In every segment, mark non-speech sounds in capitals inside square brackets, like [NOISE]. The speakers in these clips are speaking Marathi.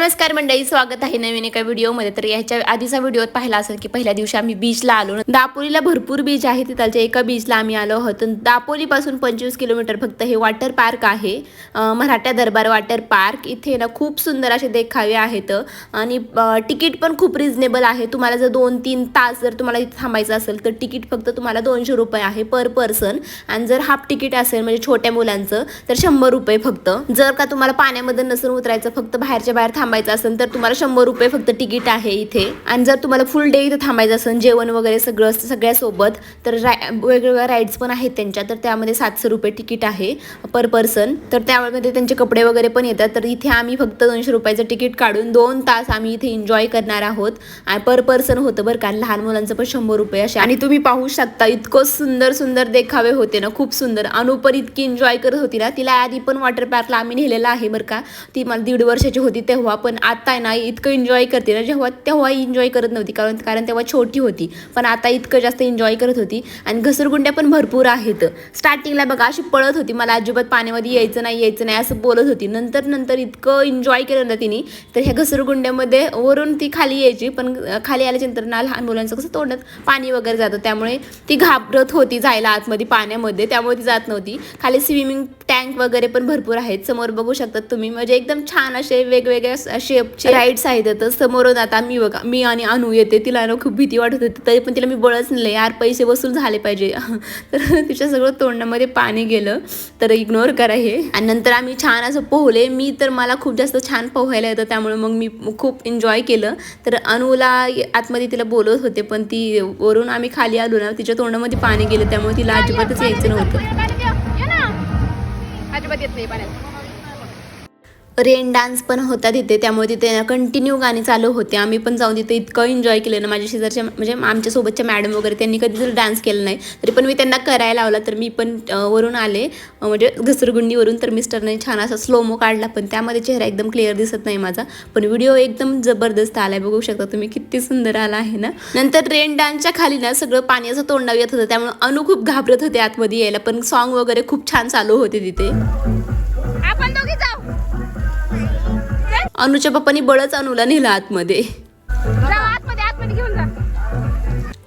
नमस्कार मंडळी स्वागत आहे नवीन एका व्हिडिओमध्ये. तर याच्या आधीचा व्हिडिओ पाहिला असेल की पहिल्या दिवशी आम्ही बीचला आलो. दापोलीला भरपूर बीच आहे. तिथलच्या एका बीचला आम्ही आलो आहोत. दापोलीपासून पंचवीस किलोमीटर फक्त हे वॉटर पार्क आहे. मराठा दरबार वॉटर पार्क इथे ना खूप सुंदर असे देखावे आहेत. आणि तिकीट पण खूप रिझनेबल आहे. तुम्हाला जर दोन तीन तास जर तुम्हाला इथे थांबायचं असेल तर तिकीट फक्त तुम्हाला दोनशे रुपये आहे पर पर्सन आणि जर हाफ तिकीट असेल म्हणजे छोट्या मुलांचं तर शंभर रुपये फक्त. जर का तुम्हाला पाण्यामध्ये नसून उतरायचं फक्त बाहेरच्या बाहेर थांब थांबायचं असेल तर तुम्हाला शंभर रुपये फक्त तिकीट आहे इथे. आणि जर तुम्हाला फुल डे इथे थांबायचं असेल जेवण वगैरे सगळं सगळ्यासोबत तर राय वेगवेगळ्या राईड्स पण आहेत त्यांच्या तर त्यामध्ये सातशे रुपये तिकीट आहे पर पर्सन तर त्यामध्ये त्यांचे कपडे वगैरे पण येतात तर इथे आम्ही फक्त दोनशे रुपयाचं तिकीट काढून दोन तास आम्ही इथे एन्जॉय करणार आहोत. आणि पर पर्सन होतं बरं का लहान मुलांचं पण शंभर रुपये असे आणि तुम्ही पाहू शकता इतकं सुंदर सुंदर देखावे होते ना खूप सुंदर. अनुपर इतकी एन्जॉय करत होती ना तिला आधी पण वॉटर पार्कला आम्ही नेलेला आहे बरं का. ती मला दीड वर्षाची होती तेव्हा पण आता आहे ना इतकं एन्जॉय करते ना जेव्हा तेव्हा एन्जॉय करत नव्हती. कारण कारण तेव्हा छोटी होती. पण आता इतकं जास्त एन्जॉय करत होती. आणि घसरगुंड्या पण भरपूर आहेत. स्टार्टिंगला बघा अशी पळत होती. मला अजिबात पाण्यामध्ये यायचं नाही यायचं नाही असं बोलत होती. नंतर नंतर इतकं एन्जॉय केलं ना तिने तर ह्या घसरगुंड्यामध्ये वरून ती खाली यायची. पण खाली आल्याच्यानंतर ना लहान मुलांचं कसं तोंडात पाणी वगैरे जातं. त्यामुळे ती घाबरत होती जायला आतमध्ये पाण्यामध्ये. त्यामुळे ती जात नव्हती. खाली स्विमिंग टँक वगैरे पण भरपूर आहेत. समोर बघू शकतात तुम्ही. म्हणजे एकदम छान असे वेगवेगळ्या शेपचे राईड्स आहेत तर समोरून आता मी बघा मी आणि अनु येते. तिला ना खूप भीती वाटत होती. तरी पण तिला मी बळच नाही यार पैसे वसूल झाले पाहिजे. [LAUGHS] तर तिच्या सगळं तोंडामध्ये पाणी गेलं. तर इग्नोर करा हे. आणि नंतर आम्ही छान असं पोहले. मी तर मला खूप जास्त छान पोहायला येतं. त्यामुळे मग मी खूप एन्जॉय केलं. तर अनुला आतमध्ये तिला बोलत होते. पण ती वरून आम्ही खाली आलो ना तिच्या तोंडामध्ये पाणी गेलं. त्यामुळे तिला अजिबातच यायचं नव्हतं. अजिबात येत नाही पाण्यात. रेन डान्स पण होता तिथे त्यामुळे तिथे कंटिन्यू गाणी चालू होते. आम्ही पण जाऊन तिथे इतकं एन्जॉय केलं ना. माझ्या शेजारच्या म्हणजे आमच्यासोबतच्या मॅडम वगैरे त्यांनी कधी जर डान्स केला नाही तरी पण मी त्यांना करायला लावला. तर मी पण वरून आले. म्हणजे घसरगुंडीवरून तर मिस्टरने छान असा स्लोमो काढला पण त्यामध्ये चेहरा एकदम क्लिअर दिसत नाही माझा. पण व्हिडिओ एकदम जबरदस्त आलाय. बघू शकता तुम्ही किती सुंदर आला आहे ना. नंतर रेन डान्सच्या खाली ना सगळं पाणी असं तोंडावर येत होतं. त्यामुळे अनु खूप घाबरत होते आतमध्ये यायला. पण सॉन्ग वगैरे खूप छान चालू होते तिथे. आपण दोघी अनुच्या पप्पानी बळच अनुला नेलं आतमध्ये.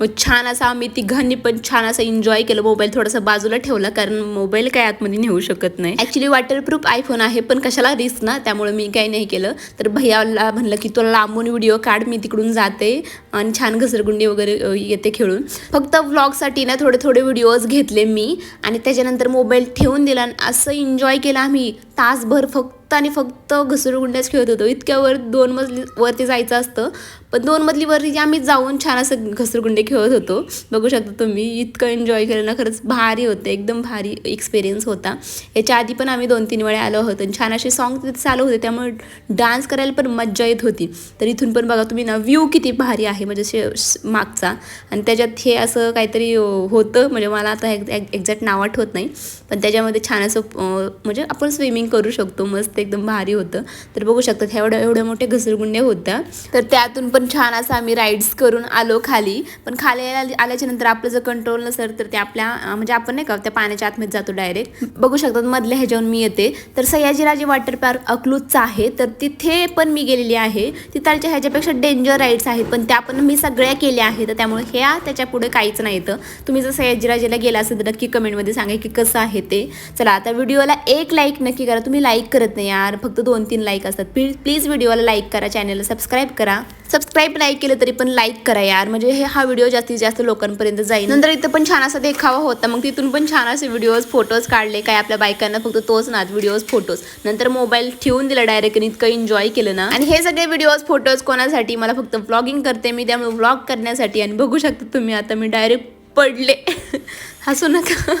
मग छान असा आम्ही तिघांनी पण छान असं एन्जॉय केलं. मोबाईल थोडासा बाजूला ठेवला कारण मोबाईल काय आतमध्ये नेऊ शकत नाही. ॲक्च्युली वॉटरप्रूफ आयफोन आहे पण कशाला रिस्क ना? त्यामुळे मी काही नाही केलं. तर भैयाला म्हणलं की तुला लांबून व्हिडिओ काढ मी तिकडून जाते. आणि छान घसरगुंडी वगैरे येते खेळून. फक्त व्लॉगसाठी ना थोडे थोडे व्हिडिओज घेतले मी. आणि त्याच्यानंतर मोबाईल ठेवून दिला आणि असं एन्जॉय केलं आम्ही. तासभर फक्त फक्त आणि फक्त घसरगुंड्याच खेळत होतो. इतक्यावर दोन मजली वरती जायचं असतं. पण दोन मजलीवरती आम्ही जाऊन छान असं घसरगुंडे खेळत होतो. बघू शकता तुम्ही इतकं एन्जॉय केलं ना खरंच भारी होतं. एकदम भारी एक्सपिरियन्स होता. याच्या आधी पण आम्ही दोन तीन वेळा आलो होतो आणि छान असे सॉन्ग तिथे चालू होते. त्यामुळे डान्स करायला पण मज्जा येत होती. तर इथून पण बघा तुम्ही ना व्ह्यू किती भारी आहे. म्हणजे शे- मागचा. आणि त्याच्यात हे असं काहीतरी होतं. म्हणजे मला आता एक्झॅक्ट नाव आठवत नाही. पण त्याच्यामध्ये छान असं म्हणजे आपण स्विमिंग करू शकतो मस्त. एकदम भारी होतं. तर बघू शकतात ह्या एवढ्या एवढ्या मोठ्या घसरगुंड्या होत्या. तर त्यातून पण छान असं आम्ही राईड्स करून आलो खाली. पण खाली आल्या आल्याच्यानंतर आपलं जर कंट्रोल नसेल तर ते आपल्या म्हणजे आपण नाही का त्या पाण्याच्या आतमध्ये जातो डायरेक्ट बघू शकतात मधल्या ह्याच्यावर मी येते. तर सयाजीराजे वॉटर पार्क अकलूजचा आहे. तर तिथे पण मी गेलेली आहे. तिथालच्या ह्याच्यापेक्षा डेंजर राईड्स आहेत पण त्या पण मी सगळ्या केल्या आहेत. तर त्यामुळे ह्या त्याच्या पुढे काहीच नाही येतं. तुम्ही जर सयाजीराजेला गेला असेल तर नक्की कमेंटमध्ये सांगा की कसं आहे ते. चला आता व्हिडिओला एक लाईक नक्की करा. तुम्ही लाईक करत नाही. यार. फक्त दोन तीन लाईक असतात. प्लीज प्लीज व्हिडिओला लाईक करा चॅनलला सबस्क्राईब करा. सबस्क्राईब नाही केलं तरी पण लाईक करा यार. म्हणजे हे हा व्हिडिओ जास्तीत जास्त लोकांपर्यंत जाईल. नंतर इथं पण छान असा देखावा होता. मग तिथून पण छान असे व्हिडिओज फोटोज काढले. काय आपल्या बायकांना फक्त तोच ना व्हिडिओज फोटोज नंतर मोबाईल ठेवून दिला डायरेक्ट इतकं एन्जॉय केलं ना. आणि हे सगळे व्हिडिओज फोटोज कोणासाठी? मला फक्त व्लॉगिंग करते मी. त्यामुळे व्लॉग करण्यासाठी आणि बघू शकता तुम्ही. आता मी डायरेक्ट पडले. [LAUGHS] हसू नका.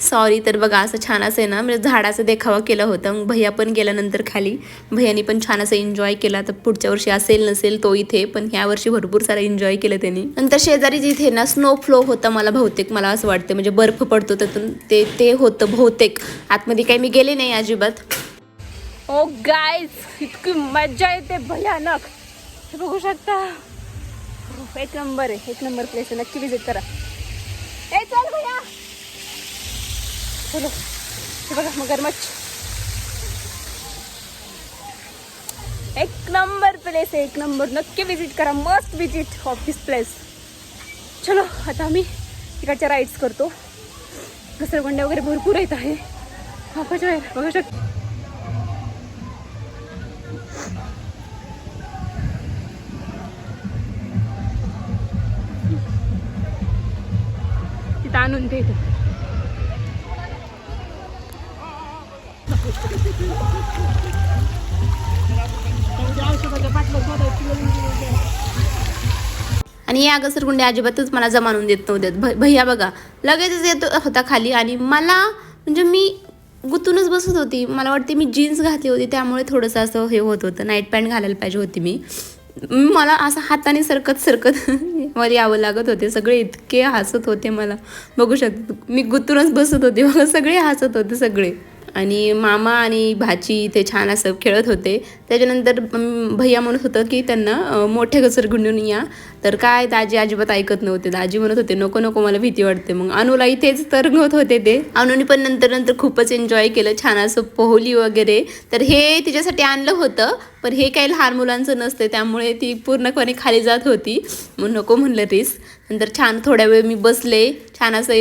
सॉरी तर बघा असं छान असं आहे ना म्हणजे झाडाचा देखावा केला होता. मग भैया पण गेल्यानंतर खाली. भैयानी पण छान असं एन्जॉय केला. तर पुढच्या वर्षी असेल नसेल तो इथे पण ह्या वर्षी भरपूर सारा एन्जॉय केलं त्यांनी. नंतर शेजारी जिथे ना स्नो फ्लो होता मला बहुतेक मला असं वाटतं. म्हणजे बर्फ पडतो त्यातून ते ते होतं बहुतेक. आतमध्ये काही मी गेले नाही अजिबात. ओ गायज इतकी मज्जा येते भयानक. हे बघू शकता? एक नंबर आहे एक नंबर प्लेस आहे. नक्की विजिट करा ए चल भैया चलो हे बघा मगरमच्छ एक नंबर प्लेस आहे एक नंबर. नक्की व्हिजिट करा मस्ट व्हिजिट ऑफिस प्लेस चलो आता आम्ही तिकडच्या राईड्स करतो. घसरगुंड्या वगैरे भरपूर येत आहे. बापाच्या बघू शकतो तिथं आणून ते आणि या घसरगुंड्या अजिबातच मला जमानून देत नव्हत्यात. भ भैया बघा लगेचच येत होता खाली आणि मला म्हणजे मी गुतूनच बसत होती. मला वाटते मी जीन्स घातली होती त्यामुळे थोडंसं असं हे होत होतं. नाईट पॅन्ट घालायला पाहिजे होती मी. मला असं हाताने सरकत सरकत [LAUGHS] वर यावं लागत होते. सगळे इतके हसत होते मला. बघू शकतो मी गुतूनच बसत होते. मला सगळे हसत होते सगळे. आणि मामा आणि भाची ते छान असं खेळत होते. त्याच्यानंतर भैया म्हणत होतं की त्यांना मोठे घसर गुंडून या. तर काय दाजी अजिबात ऐकत नव्हते. दाजी म्हणत होते नको नको मला भीती वाटते. मग अनुला इथेच तरंगत होते ते. अनुनी पण नंतर नंतर खूपच एन्जॉय केलं. छान असं पोहली वगैरे. तर हे तिच्यासाठी आणलं होतं पण हे काही लहान मुलांचं नसते. त्यामुळे ती पूर्णपणे खाली जात होती. मग नको म्हणलं रिस्क नंतर छान थोड्या वेळ मी बसले. छान असं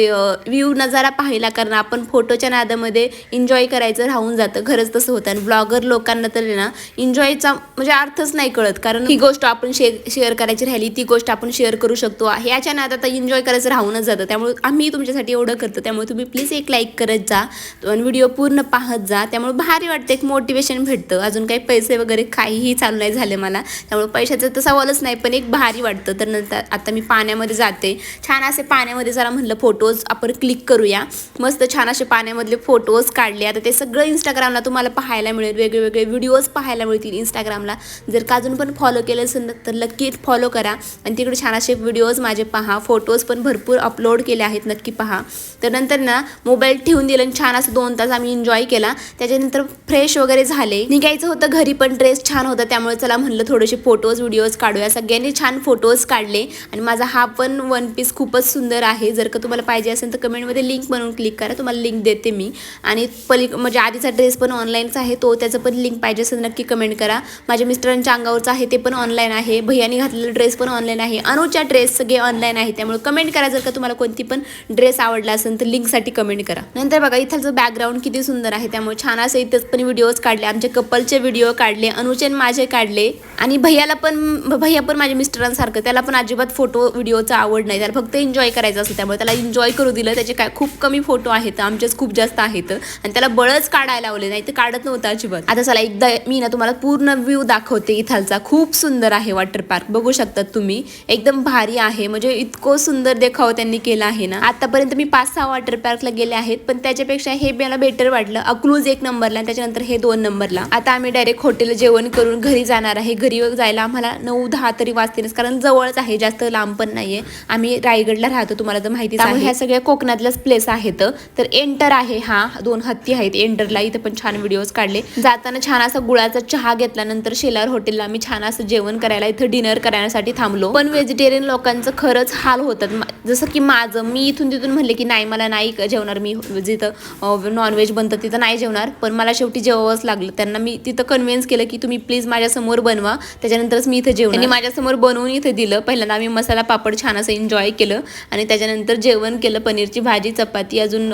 व्ह्यू नजारा पाहिला कारण आपण फोटोच्या नादामध्ये एन्जॉय करायचं राहून जातं. खरंच तसं होतं. आणि ब्लॉगर लोकांना तर ना एन्जॉयचा म्हणजे अर्थच नाही कळत. कारण ही गोष्ट आपण शेअर शेअर करायची राहिली ती गोष्ट आपण शेअर करू शकतो. ह्याच्या नादात एन्जॉय करायचं राहूनच जातं. त्यामुळे आम्ही तुमच्यासाठी एवढं करतो. त्यामुळे तुम्ही प्लीज एक लाईक करत जा. आणि व्हिडिओ पूर्ण पाहत जा. त्यामुळे भारी वाटतं. एक मोटिवेशन भेटतं. अजून काही पैसे वगैरे काहीही चालू नाही झाले मला. त्यामुळे पैशाचं तसा वलच नाही पण एक भारी वाटतं. तर नंतर आता मी पाण्यामध्ये जाते. छान असे पाण्यामध्ये जरा म्हणलं फोटोज आपण क्लिक करूया. मस्त छान असे पाण्यामधले फोटोज काढले. आता ते सगळं इंस्टाग्रामला तुम्हाला पाहायला मिळेल. वेगवेगळे व्हिडिओज पाहायला मिळतील इंस्टाग्रामला जर का अजून पण फॉलो केलं असेल तर नक्की फॉलो करा. आणि तिकडे छान असे व्हिडिओज माझे पहा. फोटोज पण भरपूर अपलोड केले आहेत नक्की पहा. तर नंतर ना मोबाईल ठेवून दिलं आणि छान असं दोन तास आम्ही एन्जॉय केला. त्याच्यानंतर फ्रेश वगैरे झाले. निघायचं होतं घरी पण ड्रेस छान होता. त्यामुळे चला म्हणलं थोडेसे फोटोज व्हिडिओज काढूया. सगळ्यांनी छान फोटोज काढले. आणि माझा हा पण वन पीस खूपच सुंदर आहे. जर का तुम्हाला पाहिजे असेल तर कमेंटमध्ये लिंक बनवून क्लिक करा. तुम्हाला लिंक देते मी. आणि पली म्हणजे आधीचा ड्रेस पण ऑनलाईनच आहे तो त्याचं पण लिंक पाहिजे असेल नक्की कमेंट करा. माझ्या मिस्टरांच्या अंगावरचं आहे ते पण ऑनलाईन आहे. भैयानी घातलेला ड्रेस पण ऑनलाईन आहे. अनुच्या ड्रेस सगळे ऑनलाईन आहे. त्यामुळे कमेंट करा जर का तुम्हाला कोणती पण ड्रेस आवडला असेल तर लिंकसाठी कमेंट करा. नंतर बघा इथलचं बॅकग्राऊंड किती सुंदर आहे. त्यामुळे छान असं इथंच पण व्हिडिओज काढले. आमचे कपलचे व्हिडिओ काढले. अनुचे माझे काढले. आणि भैयाला पण भैया पण माझ्या मिस्टरांसारखं त्याला पण अजिबात फोटो व्हिडिओचा आवड नाही. त्याला फक्त एन्जॉय करायचं असतं. त्यामुळे त्याला एन्जॉय करू दिलं. त्याचे काय खूप कमी फोटो आहेत. आमचेच खूप जास्त आहेत. आणि त्याला बळच काढायला लावले नाही तर काढत नव्हतं अजिबात. आता चला एकदा मी ना तुम्हाला पूर्ण व्ह्यू दाखवते इथालचा. खूप सुंदर आहे वॉटर पार्क बघू शकतात तुम्ही. एकदम भारी आहे. म्हणजे इतकं सुंदर देखाव त्यांनी केला आहे ना. आतापर्यंत मी पाच सहा वॉटर पार्कला गेले आहेत. पण त्याच्यापेक्षा हे मला बेटर वाटलं. अक्लूज एक नंबरला आणि त्याच्यानंतर हे दोन नंबरला. आता आम्ही डायरेक्ट हॉटेल जेवण करून घरी जाणार आहे. घरी जायला आम्हाला नऊ दहा तरी वाजतीलच. कारण जवळच आहे. जास्त लांब पण नाहीये. आम्ही रायगडला राहतो तुम्हाला तर माहितीच आहे. ह्या सगळ्या कोकणातल्याच प्लेस आहेत. तर एंटर आहे हा दोन हत्ती आहेत. एंटरला इथे पण छान व्हिडिओज काढले. जाताना छान असा गुळाचा चहा घेतल्यानंतर शेलार हॉटेलला आम्ही छान असं जेवण करायला इथं डिनर करण्यासाठी थांबलो. पण व्हेजिटेरियन लोकांचं खरंच हाल होतात. जसं की माझं मी इथून तिथून म्हणले की नाही मला नाही जेवणार मी. जिथं नॉनव्हेज बनतं तिथं नाही जेवणार. पण मला शेवटी जेवावंच लागलं. त्यांना मी तिथं कन्व्हिन्स केलं की तुम्ही प्लीज माझ्यासमोर बनवा. त्याच्यानंतरच मी इथं जेवण माझ्यासमोर बनवून इथं दिलं. पहिल्यांदा आम्ही मसाला पापड छान असं एन्जॉय केलं. आणि त्याच्यानंतर जेवण केलं पनीरची भाजी चपाती अजून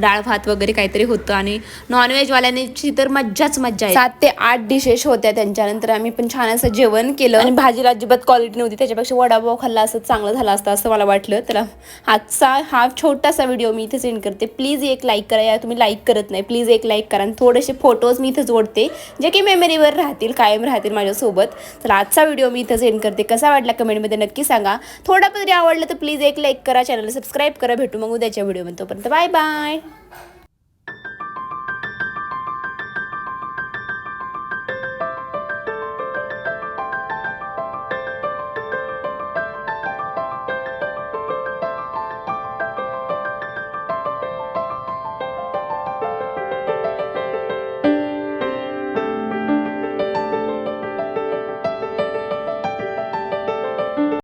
डाळ भात वगैरे काहीतरी होतं. आणि नॉनव्हेजवाल्यांची तर मज्जाच मज्जा आहे. सात ते आठ डिशेस होत्या त्यांच्यानंतर. आम्ही पण छान असं जेवण केलं. आणि भाजीला अजिबात क्वालिटी नव्हती. त्याच्यापेक्षा वडापाव खाल्ला असं चांगलं झालं असतं असं मला वाटलं. तर आजचा हा छोटासा व्हिडिओ मी इथे सेंड करते. प्लीज एक लाईक करा. या तुम्ही लाईक करत नाही. प्लीज एक लाईक करा. आणि थोडेसे फोटोज मी इथे जोडते जे की मेमरीवर राहतील कायम राहतील माझ्यासोबत. तर आजचा व्हिडिओ मी इथं सेंड करते. कसा वाटला कमेंटमध्ये नक्की सांगा. थोडं तरी आवडलं तर प्लीज एक लाईक करा चॅनल सबस्क्राईब करा. भेटू मग उद्याच्या व्हिडिओमध्ये तोपर्यंत बाय बाय